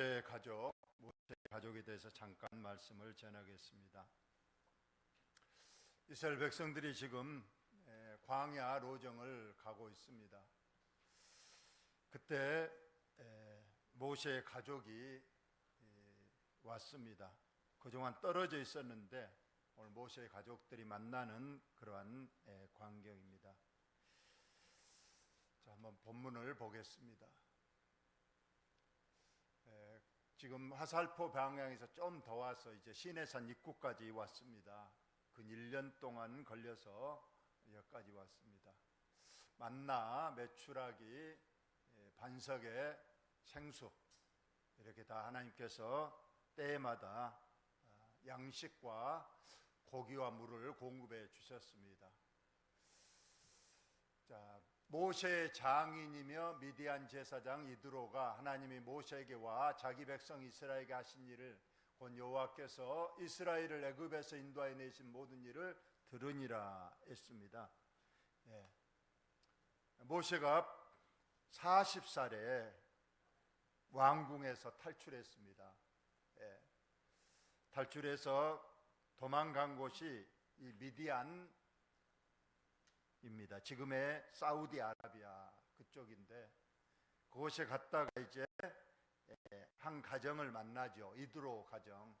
모세 가족, 모세 가족에 대해서 잠깐 말씀을 전하겠습니다. 이스라엘 백성들이 지금 에, 광야 로정을 가고 있습니다. 그때 에, 모세 가족이 에, 왔습니다. 그동안 떨어져 있었는데 오늘 모세 가족들이 만나는 그러한 에, 광경입니다. 자, 한번 본문을 보겠습니다. 에, 지금 화살포 방향에서 좀 더 와서 이제 시내산 입구까지 왔습니다. 그 1년 동안 걸려서 여기까지 왔습니다. 만나, 메추라기, 에, 반석에 생수 이렇게 다 하나님께서 때마다 아, 양식과 고기와 물을 공급해 주셨습니다. 자, 모세의 장인이며 미디안 제사장 이드로가 하나님이 모세에게 와 자기 백성 이스라엘에게 하신 일을 곧 여호와께서 이스라엘을 애굽에서 인도하여 내신 모든 일을 들으니라 했습니다. 예. 모세가 40살에 왕궁에서 탈출했습니다. 예. 탈출해서 도망간 곳이 이 미디안 입니다. 지금의 사우디아라비아 그쪽인데 그곳에 갔다가 이제 한 가정을 만나죠. 이드로 가정.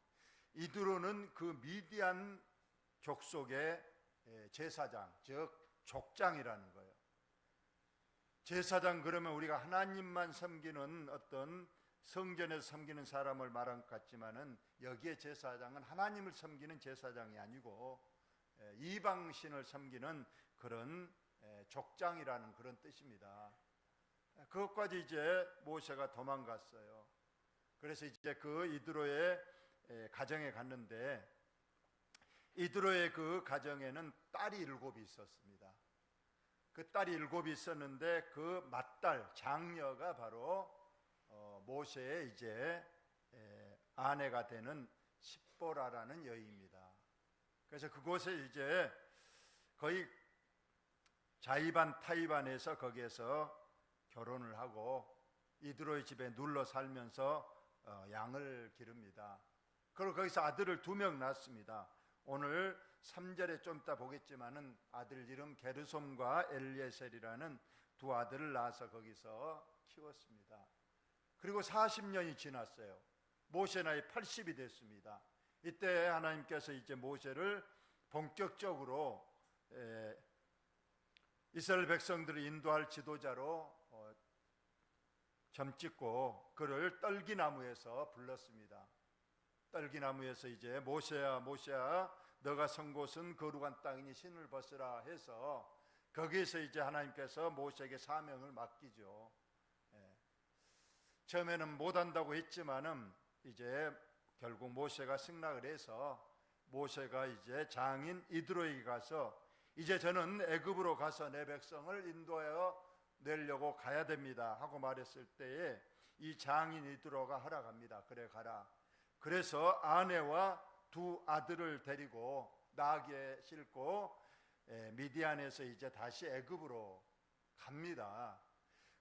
이드로는 그 미디안 족속의 제사장, 즉 족장이라는 거예요. 제사장 그러면 우리가 하나님만 섬기는 어떤 성전에서 섬기는 사람을 말한 것 같지만은 여기에 제사장은 하나님을 섬기는 제사장이 아니고 이방신을 섬기는 그런 족장이라는 그런 뜻입니다. 그것까지 이제 모세가 도망갔어요. 그래서 이제 그 이드로의 가정에 갔는데 이드로의 그 가정에는 딸이 일곱이 있었습니다. 그 딸이 일곱이 있었는데 그 맏딸 장녀가 바로 어, 모세의 이제 아내가 되는 십보라라는 여인입니다. 그래서 그곳에 이제 거의 자이반 타이반에서 거기에서 결혼을 하고 이드로의 집에 눌러 살면서 어, 양을 기릅니다. 그리고 거기서 아들을 두 명 낳습니다. 오늘 3절에 좀 이따 보겠지만은 아들 이름 게르솜과 엘리에셀이라는 두 아들을 낳아서 거기서 키웠습니다. 그리고 40년이 지났어요. 모세 나이 80이 됐습니다. 이때 하나님께서 이제 모세를 본격적으로 이스라엘 백성들을 인도할 지도자로 어, 점찍고 그를 떨기나무에서 불렀습니다. 떨기나무에서 이제 모세야 모세야 너가 선 곳은 거룩한 땅이니 신을 벗으라 해서 거기에서 이제 하나님께서 모세에게 사명을 맡기죠. 예. 처음에는 못한다고 했지만은 이제 결국 모세가 승낙을 해서 모세가 이제 장인 이드로에게 가서 이제 저는 애굽으로 가서 내 백성을 인도하여 내려고 가야 됩니다 하고 말했을 때에 이 장인 이드로가 허락합니다. 그래 가라. 그래서 아내와 두 아들을 데리고 나귀에 싣고 미디안에서 이제 다시 애굽으로 갑니다.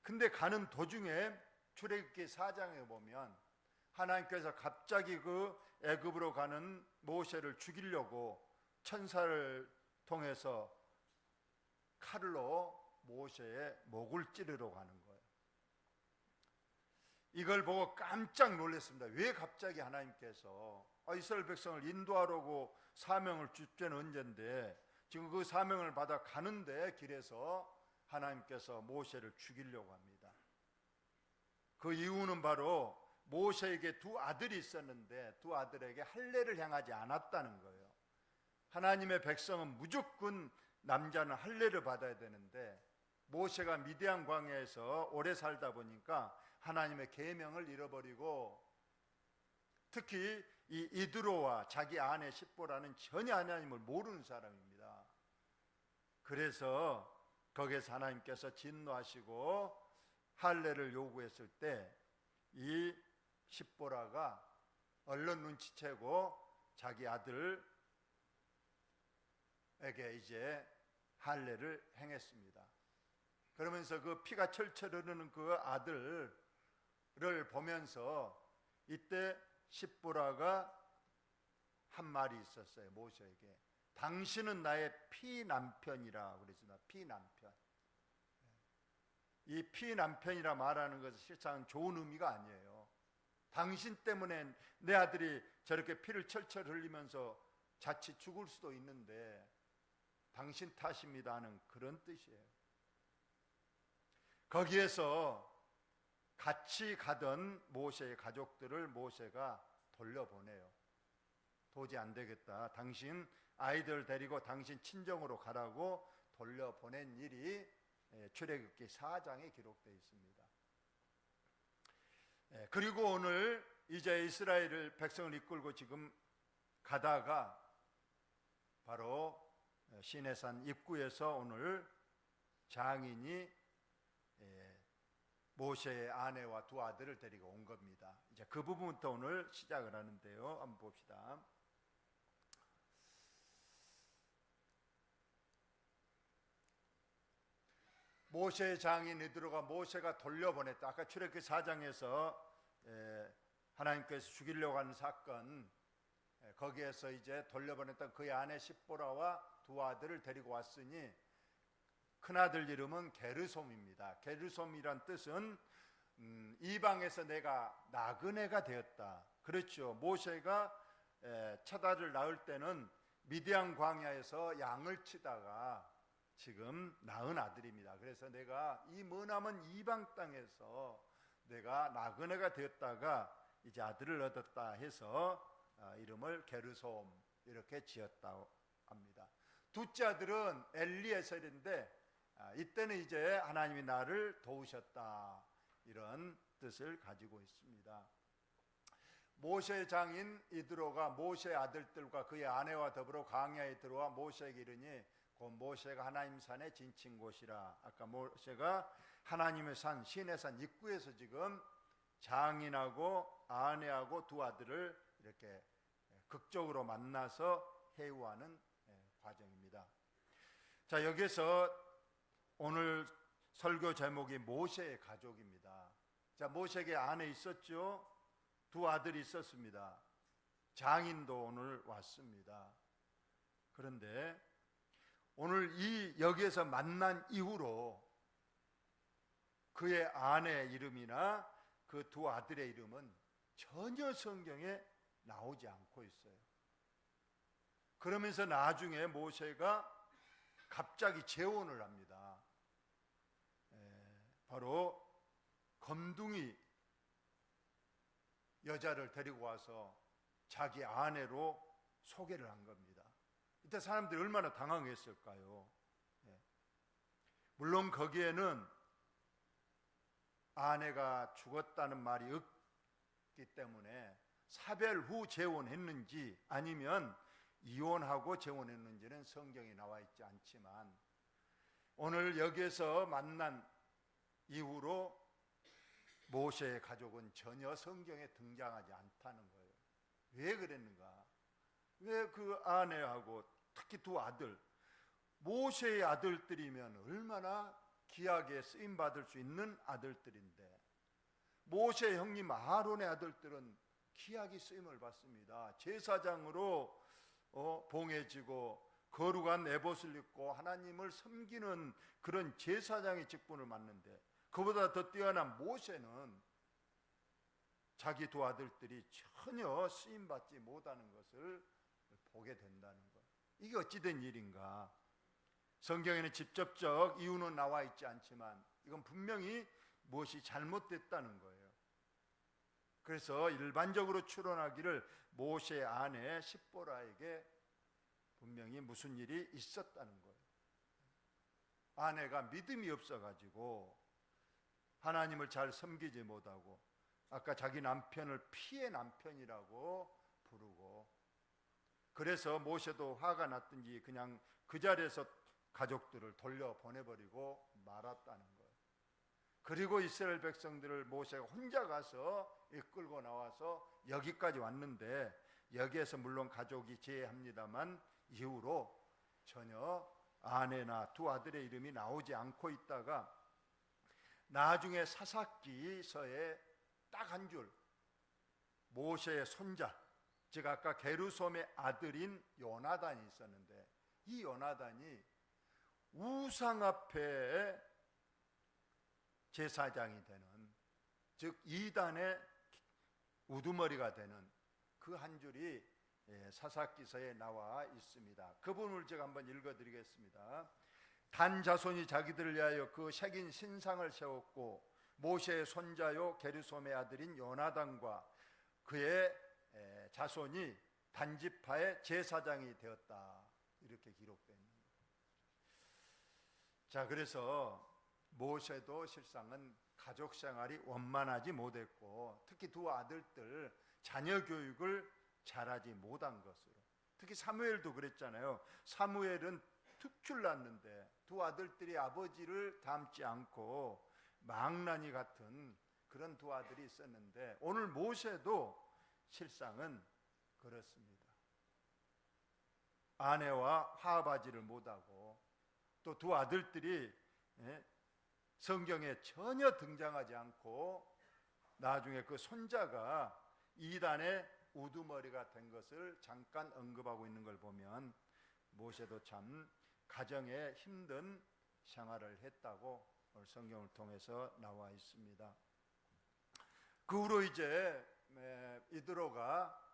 근데 가는 도중에 출애굽기 4장에 보면 하나님께서 갑자기 그 애굽으로 가는 모세를 죽이려고 천사를 통해서 칼로 모세의 목을 찌르러 가는 거예요. 이걸 보고 깜짝 놀랐습니다. 왜 갑자기 하나님께서 아, 이스라엘 백성을 인도하려고 사명을 주제는 언젠데 지금 그 사명을 받아 가는데 길에서 하나님께서 모세를 죽이려고 합니다. 그 이유는 바로 모세에게 두 아들이 있었는데 두 아들에게 할례를 향하지 않았다는 거예요. 하나님의 백성은 무조건 남자는 할례를 받아야 되는데 모세가 미디안 광야에서 오래 살다 보니까 하나님의 계명을 잃어버리고 특히 이 이드로와 자기 아내 십보라는 전혀 하나님을 모르는 사람입니다. 그래서 거기에서 하나님께서 진노하시고 할례를 요구했을 때 이 십보라가 얼른 눈치채고 자기 아들 에게 이제 할례를 행했습니다. 그러면서 그 피가 철철 흐르는 그 아들을 보면서 이때 십보라가 한 말이 있었어요. 모세에게. 당신은 나의 피 남편이라 그랬습니다. 피남편. 이 피 남편이라 말하는 것은 실상 좋은 의미가 아니에요. 당신 때문에 내 아들이 저렇게 피를 철철 흘리면서 자칫 죽을 수도 있는데 당신 탓입니다 하는 그런 뜻이에요. 거기에서 같이 가던 모세의 가족들을 모세가 돌려보내요. 도저히 안 되겠다. 당신 아이들 데리고 당신 친정으로 가라고 돌려보낸 일이 예, 출애굽기 4장에 기록되어 있습니다. 예, 그리고 오늘 이제 이스라엘을 백성을 이끌고 지금 가다가 바로 시내산 입구에서 오늘 장인이 예, 모세의 아내와 두 아들을 데리고 온 겁니다. 이제 그 부분부터 오늘 시작을 하는데요. 한번 봅시다. 모세 장인이 들어가 모세가 돌려보냈다. 아까 출애굽기 4장에서 하나님께서 죽이려고 하는 사건 예, 거기에서 이제 돌려보냈던 그의 아내 십보라와 두 아들을 데리고 왔으니 큰 아들 이름은 게르솜입니다. 게르솜이란 뜻은 음, 이방에서 내가 나그네가 되었다. 그렇죠. 모세가 첫 아들 낳을 때는 미디안 광야에서 양을 치다가 지금 낳은 아들입니다. 그래서 내가 이 머나먼 이방 땅에서 내가 나그네가 되었다가 이제 아들을 얻었다 해서 아, 이름을 게르솜 이렇게 지었다고. 둘째 아들은 엘리에셀인데 아, 이때는 이제 하나님이 나를 도우셨다 이런 뜻을 가지고 있습니다. 모세 장인 이드로가 모세 아들들과 그의 아내와 더불어 광야에 들어와 모세에게 이르니 곧 모세가 하나님 산에 진친 곳이라 아까 모세가 하나님의 산 신의 산 입구에서 지금 장인하고 아내하고 두 아들을 이렇게 극적으로 만나서 해우하는 예, 과정입니다. 자 여기서 오늘 설교 제목이 모세의 가족입니다. 자 모세에게 아내 있었죠. 두 아들이 있었습니다. 장인도 오늘 왔습니다. 그런데 오늘 이 여기에서 만난 이후로 그의 아내 이름이나 그 두 아들의 이름은 전혀 성경에 나오지 않고 있어요. 그러면서 나중에 모세가 갑자기 재혼을 합니다. 바로 검둥이 여자를 데리고 와서 자기 아내로 소개를 한 겁니다. 이때 사람들이 얼마나 당황했을까요? 예. 물론 거기에는 아내가 죽었다는 말이 없기 때문에 사별 후 재혼했는지 아니면 이혼하고 재혼했는지는 성경에 나와 있지 않지만 오늘 여기에서 만난 이후로 모세의 가족은 전혀 성경에 등장하지 않다는 거예요. 왜 그랬는가? 왜 그 아내하고 특히 두 아들 모세의 아들들이면 얼마나 귀하게 쓰임 받을 수 있는 아들들인데 모세 형님 아론의 아들들은 귀하게 쓰임을 받습니다. 제사장으로 어, 봉해지고 거룩한 에봇을 입고 하나님을 섬기는 그런 제사장의 직분을 맡는데 그보다 더 뛰어난 모세는 자기 두 아들들이 전혀 쓰임 받지 못하는 것을 보게 된다는 것. 이게 어찌된 일인가? 성경에는 직접적 이유는 나와 있지 않지만 이건 분명히 무엇이 잘못됐다는 거예요. 그래서 일반적으로 추론하기를 모세 아내 십보라에게 분명히 무슨 일이 있었다는 거예요. 아내가 믿음이 없어가지고 하나님을 잘 섬기지 못하고 아까 자기 남편을 피해 남편이라고 부르고 그래서 모세도 화가 났든지 그냥 그 자리에서 가족들을 돌려 보내버리고 말았다는 거예요. 그리고 이스라엘 백성들을 모세가 혼자 가서 이끌고 나와서 여기까지 왔는데 여기에서 물론 가족이 제외합니다만 이후로 전혀 아내나 두 아들의 이름이 나오지 않고 있다가 나중에 사사기서에 딱 한 줄 모세의 손자, 즉 아까 게르솜의 아들인 요나단이 있었는데 이 요나단이 우상 앞에 제사장이 되는 즉 이단의 우두머리가 되는 그 한 줄이 예, 사사기서에 나와 있습니다. 그 부분을 제가 한번 읽어드리겠습니다. 단 자손이 자기들을 위하여 그 색인 신상을 세웠고 모세의 손자요 게르솜의 아들인 요나단과 그의 에, 자손이 단지파의 제사장이 되었다 이렇게 거예요. 자 그래서 모세도 실상은 가족 생활이 원만하지 못했고 특히 두 아들들 자녀 교육을 잘하지 못한 것으로 특히 사무엘도 그랬잖아요. 사무엘은 특출 났는데 두 아들들이 아버지를 닮지 않고 망나니 같은 그런 두 아들이 있었는데 오늘 모세도 실상은 그렇습니다. 아내와 화합하지를 못하고 또 두 아들들이 예, 성경에 전혀 등장하지 않고 나중에 그 손자가 이단의 우두머리가 된 것을 잠깐 언급하고 있는 걸 보면 모세도 참 가정에 힘든 생활을 했다고 오늘 성경을 통해서 나와 있습니다. 그 후로 이제 에, 이드로가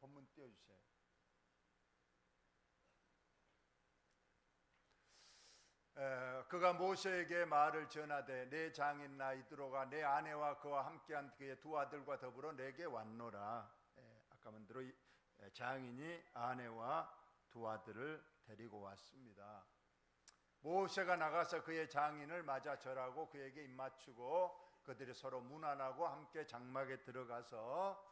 본문 띄워주세요. 그가 모세에게 말을 전하되 내 장인 나 이드로가 내 아내와 그와 함께한 그의 두 아들과 더불어 내게 왔노라. 에, 아까 먼저 장인이 아내와 두 아들을 데리고 왔습니다. 모세가 나가서 그의 장인을 맞아 절하고 그에게 입맞추고 그들이 서로 문안하고 함께 장막에 들어가서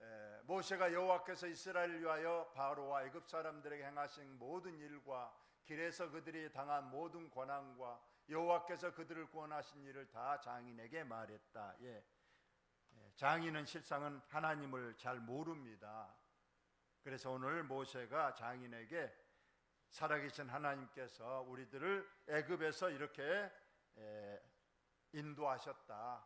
에, 모세가 여호와께서 이스라엘을 위하여 바로와 애굽 사람들에게 행하신 모든 일과 길에서 그들이 당한 모든 고난과 여호와께서 그들을 구원하신 일을 다 장인에게 말했다. 예. 예, 장인은 실상은 하나님을 잘 모릅니다. 그래서 오늘 모세가 장인에게 살아계신 하나님께서 우리들을 애굽에서 이렇게 에, 인도하셨다.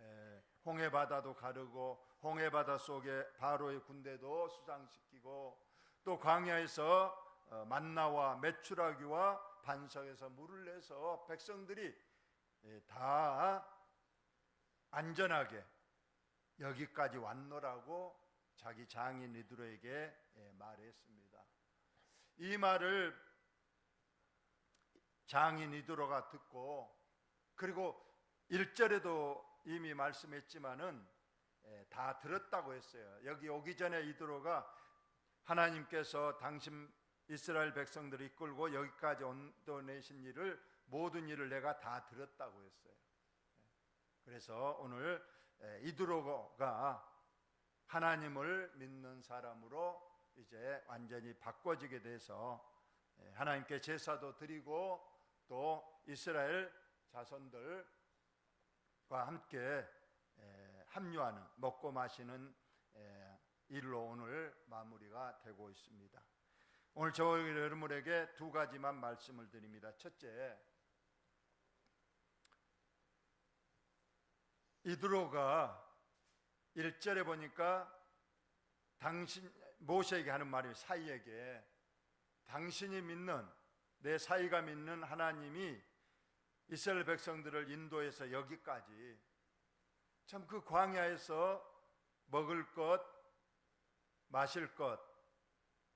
에, 홍해 바다도 가르고 홍해 바다 속에 바로의 군대도 수장시키고 또 광야에서 어, 만나와 메추라기와 반석에서 물을 내서 백성들이 예, 다 안전하게 여기까지 왔노라고 자기 장인 이들에게 예, 말했습니다. 이 말을 장인 이드로가 듣고 그리고 1절에도 이미 말씀했지만은 예, 다 들었다고 했어요. 여기 오기 전에 이드로가 하나님께서 당신 이스라엘 백성들을 이끌고 여기까지 온도내신 일을 모든 일을 내가 다 들었다고 했어요. 예. 그래서 오늘 예, 이드로가 하나님을 믿는 사람으로 이제 완전히 바꿔지게 돼서 예, 하나님께 제사도 드리고 또 이스라엘 자손들과 함께 합류하는 먹고 마시는 일로 오늘 마무리가 되고 있습니다. 오늘 저 여러분에게 두 가지만 말씀을 드립니다. 첫째, 이드로가 1절에 보니까 당신 모세에게 하는 말이 사이에게 당신이 믿는 내 사이가 믿는 하나님이 이스라엘 백성들을 인도해서 여기까지 참 그 광야에서 먹을 것, 마실 것,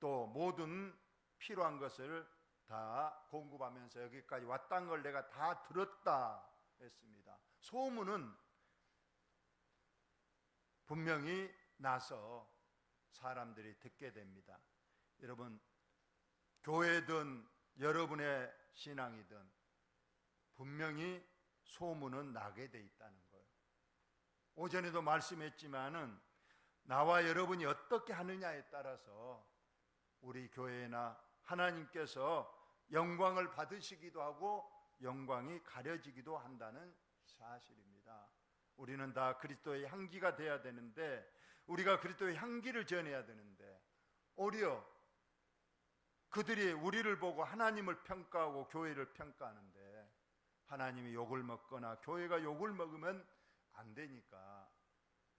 또 모든 필요한 것을 다 공급하면서 여기까지 왔다는 걸 내가 다 들었다 했습니다. 소문은 분명히 나서 사람들이 듣게 됩니다. 여러분, 교회든 여러분의 신앙이든 분명히 소문은 나게 돼 있다는 거예요. 오전에도 말씀했지만은 나와 여러분이 어떻게 하느냐에 따라서 우리 교회나 하나님께서 영광을 받으시기도 하고 영광이 가려지기도 한다는 사실입니다. 우리는 다 그리스도의 향기가 돼야 되는데 우리가 그리스도의 향기를 전해야 되는데 오히려 그들이 우리를 보고 하나님을 평가하고 교회를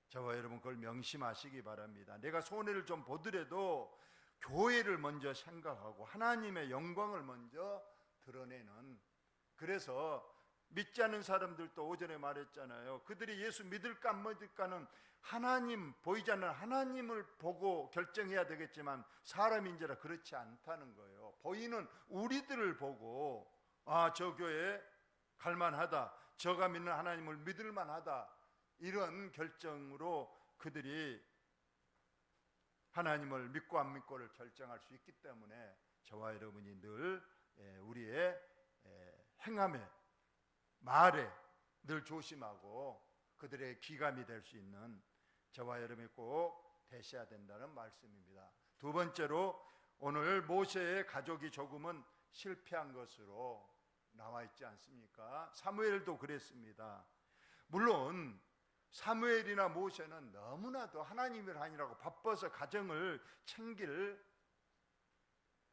저와 여러분 그걸 명심하시기 바랍니다. 내가 손해를 좀 보더라도 교회를 먼저 생각하고 하나님의 영광을 먼저 드러내는 그래서 믿지 않는 사람들도 오전에 말했잖아요. 그들이 예수 믿을까 안 믿을까는 하나님 보이지 않는 하나님을 보고 결정해야 되겠지만 사람인지라 그렇지 않다는 거예요. 보이는 우리들을 보고 아 저 교회 갈만하다. 저가 믿는 하나님을 믿을 만하다. 이런 결정으로 그들이 하나님을 믿고 안 믿고를 결정할 수 있기 때문에 저와 여러분이 늘 예, 우리의 예, 행함에 말에 늘 조심하고 그들의 기감이 될 수 있는 저와 여러분이 꼭 되셔야 된다는 말씀입니다. 두 번째로 오늘 모세의 가족이 조금은 실패한 것으로 나와 있지 않습니까? 사무엘도 그랬습니다. 물론 사무엘이나 모세는 너무나도 하나님을 하니라고 바빠서 가정을 챙길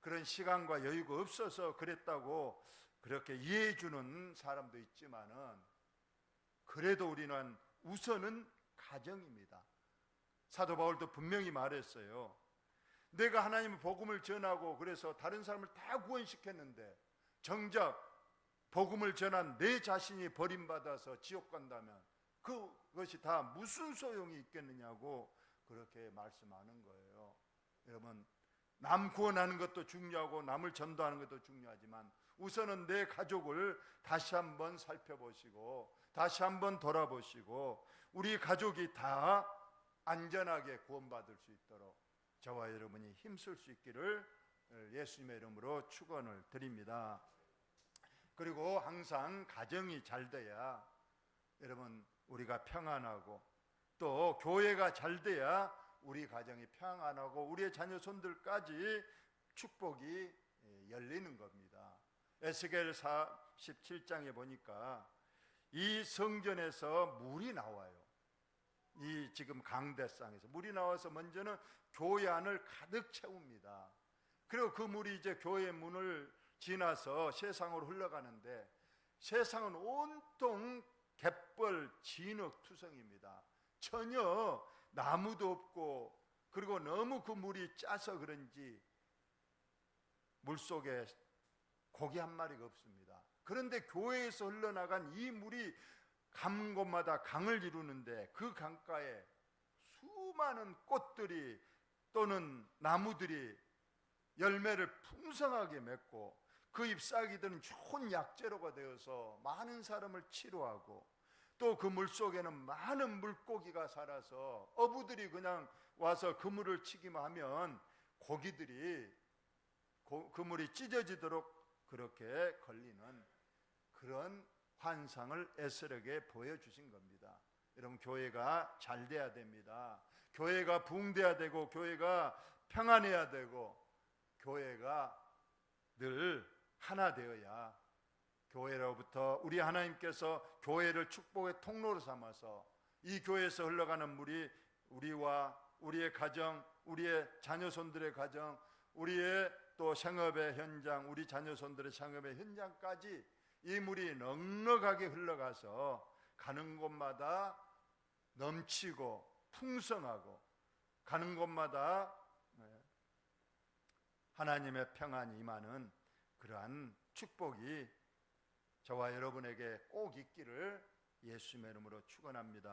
그런 시간과 여유가 없어서 그랬다고 그렇게 이해해 주는 사람도 있지만은 그래도 우리는 우선은 가정입니다. 사도 바울도 분명히 말했어요. 내가 하나님의 복음을 전하고 그래서 다른 사람을 다 구원시켰는데 정작 복음을 전한 내 자신이 버림받아서 지옥 간다면 그 것이 다 무슨 소용이 있겠느냐고 그렇게 말씀하는 거예요. 여러분 남 구원하는 것도 중요하고 남을 전도하는 것도 중요하지만 우선은 내 가족을 다시 한번 살펴보시고 다시 한번 돌아보시고 우리 가족이 다 안전하게 구원받을 수 있도록 저와 여러분이 힘쓸 수 있기를 예수님의 이름으로 축원을 드립니다. 그리고 항상 가정이 잘 돼야 여러분 우리가 평안하고 또 교회가 잘 돼야 우리 가정이 평안하고 우리의 자녀 손들까지 축복이 열리는 겁니다. 에스겔 47장에 보니까 이 성전에서 물이 나와요. 이 지금 강대상에서 물이 나와서 먼저는 교회 안을 가득 채웁니다. 그리고 그 물이 이제 교회 문을 지나서 세상으로 흘러가는데 세상은 온통 갯벌 진흙 투성입니다. 전혀 나무도 없고 그리고 너무 그 물이 짜서 그런지 물 속에 고기 한 마리가 없습니다. 그런데 교회에서 흘러나간 이 물이 간 곳마다 강을 이루는데 그 강가에 수많은 꽃들이 또는 나무들이 열매를 풍성하게 맺고 그 잎사귀들은 좋은 약재로가 되어서 많은 사람을 치료하고 또 그 물 속에는 많은 물고기가 살아서 어부들이 그냥 와서 그물을 치기만 하면 고기들이 그물이 찢어지도록 그렇게 걸리는 그런 환상을 에스겔에게 보여주신 겁니다. 여러분 교회가 잘 돼야 됩니다. 교회가 붕돼야 되고 교회가 평안해야 되고 교회가 늘 하나 되어야 교회로부터 우리 하나님께서 교회를 축복의 통로로 삼아서 이 교회에서 흘러가는 물이 우리와 우리의 가정, 우리의 자녀손들의 가정, 우리의 또 생업의 현장, 우리 자녀손들의 생업의 현장까지 이 물이 넉넉하게 흘러가서 가는 곳마다 넘치고 풍성하고 가는 곳마다 네, 하나님의 평안이 임하는 그러한 축복이 저와 여러분에게 꼭 있기를 예수님의 이름으로 축원합니다.